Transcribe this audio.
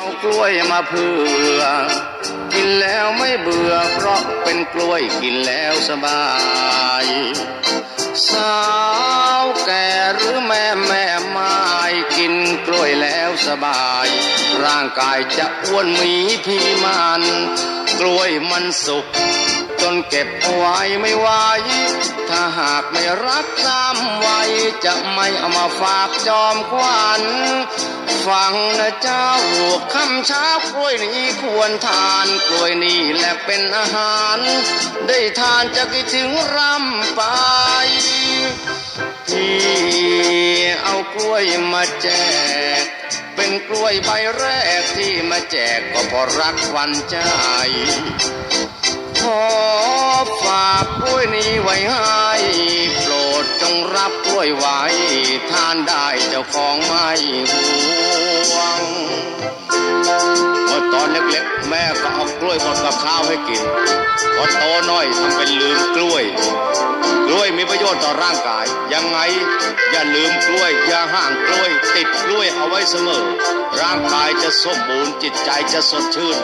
เอากล้วยมาเพื่อ กินแล้วไม่เบื่อเพราะเป็นกล้วยกินแล้วสบาย สาวแก่หรือแม่แม่ไม้กินกล้วยแล้วสบาย ร่างกายจะอ้วนมีพีมัน กล้วยมันสุกจนเก็บเอาไว้ไม่ไหวถ้าหากไม่รักตามไว้ จะไม่เอามาฝากจอมควันฟังนะเจ้าคำเช้ากล้วยนี้ควรทานกล้วยนี่แหละเป็นอาหาร ได้ทานจะคิดถึงรำไปที่เอากล้วยมาแจก เป็นกล้วยใบแรกที่มาแจกก็เพราะรักวันใจขอฝากกล้วยนี้ไว้ให้ วยไว้ทานได้เจ้าของไม่ห่วงเมื่อตอนเล็กๆ แม่ก็เอากล้วยบดกับข้าวให้กินพอโตหน่อยทำเป็นลืมกล้วย กล้วยมีประโยชน์ต่อร่างกาย ยังไงอย่าลืมกล้วย อย่าห่างกล้วย ติดกล้วยเอาไว้เสมอ ร่างกายจะสมบูรณ์จิตใจจะสดชื่น